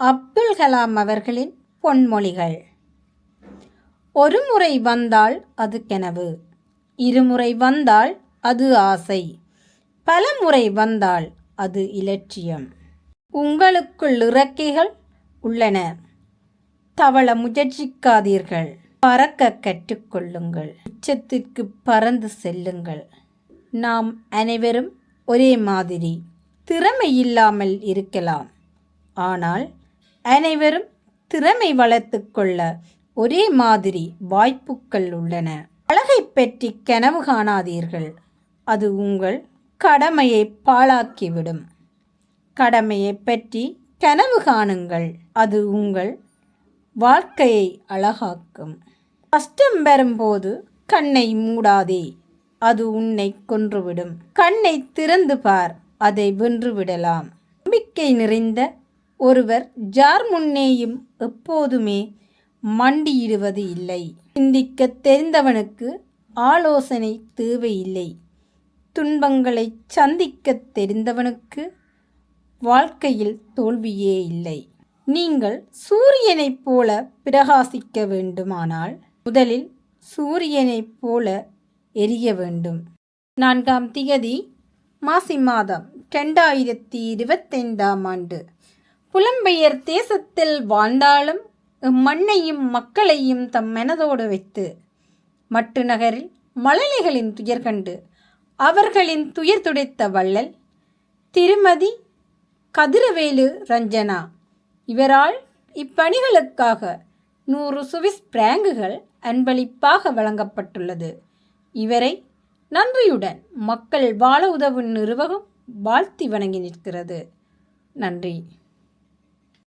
அப்துல் கலாம் அவர்களின் பொன்மொழிகள். ஒரு முறை வந்தால் அது கனவு. இருமுறை வந்தால் அது ஆசை. பல முறை வந்தால் அது இலட்சியம். உங்களுக்குள் இறக்கைகள் உள்ளன. தவள முயற்சிக்காதீர்கள். பறக்க கற்றுக்கொள்ளுங்கள். உச்சத்திற்கு பறந்து செல்லுங்கள். நாம் அனைவரும் ஒரே மாதிரி. திறமை இல்லாமல் இருக்கலாம். ஆனால் அனைவரும் திறமை வளர்த்து கொள்ள ஒரே மாதிரி வாய்ப்புகள் உள்ளன. அழகை பற்றி கனவு காணாதீர்கள். அது உங்கள் கடமையை பாழாக்கிவிடும். கடமையை பற்றி கனவு காணுங்கள். அது உங்கள் வாழ்க்கையை அழகாக்கும். கஷ்டம் வரும்போது கண்ணை மூடாதே. அது உன்னை கொன்றுவிடும். கண்ணை திறந்து பார். அதை வென்றுவிடலாம். நம்பிக்கை நிறைந்த ஒருவர் ஜார் முன்னேயும் எப்போதுமே மண்டியிடுவது இல்லை. சிந்திக்க தெரிந்தவனுக்கு ஆலோசனை தேவையில்லை. துன்பங்களை சந்திக்க தெரிந்தவனுக்கு வாழ்க்கையில் தோல்வியே இல்லை. நீங்கள் சூரியனைப் போல பிரகாசிக்க வேண்டுமானால் முதலில் சூரியனைப் போல எரிய வேண்டும். நான்காம் திகதி மாசி மாதம் ரெண்டாயிரத்தி இருபத்தைந்தாம் ஆண்டு. புலம்பெயர் தேசத்தில் வாழ்ந்தாலும் மண்ணையும் மக்களையும் தம் மனதோடு வைத்து மட்டு நகரில் மழலைகளின் துயர் கண்டு அவர்களின் துயர் துடைத்த வள்ளல் திருமதி கதிரவேலு ரஞ்சனா. இவரால் இப்பணிகளுக்காக நூறு சுவிஸ் பிராங்குகள் அன்பளிப்பாக வழங்கப்பட்டுள்ளது. இவரை நன்றியுடன் மக்கள் வாழ உதவும் நிறுவகம் வாழ்த்தி வணங்கி நிற்கிறது. நன்றி.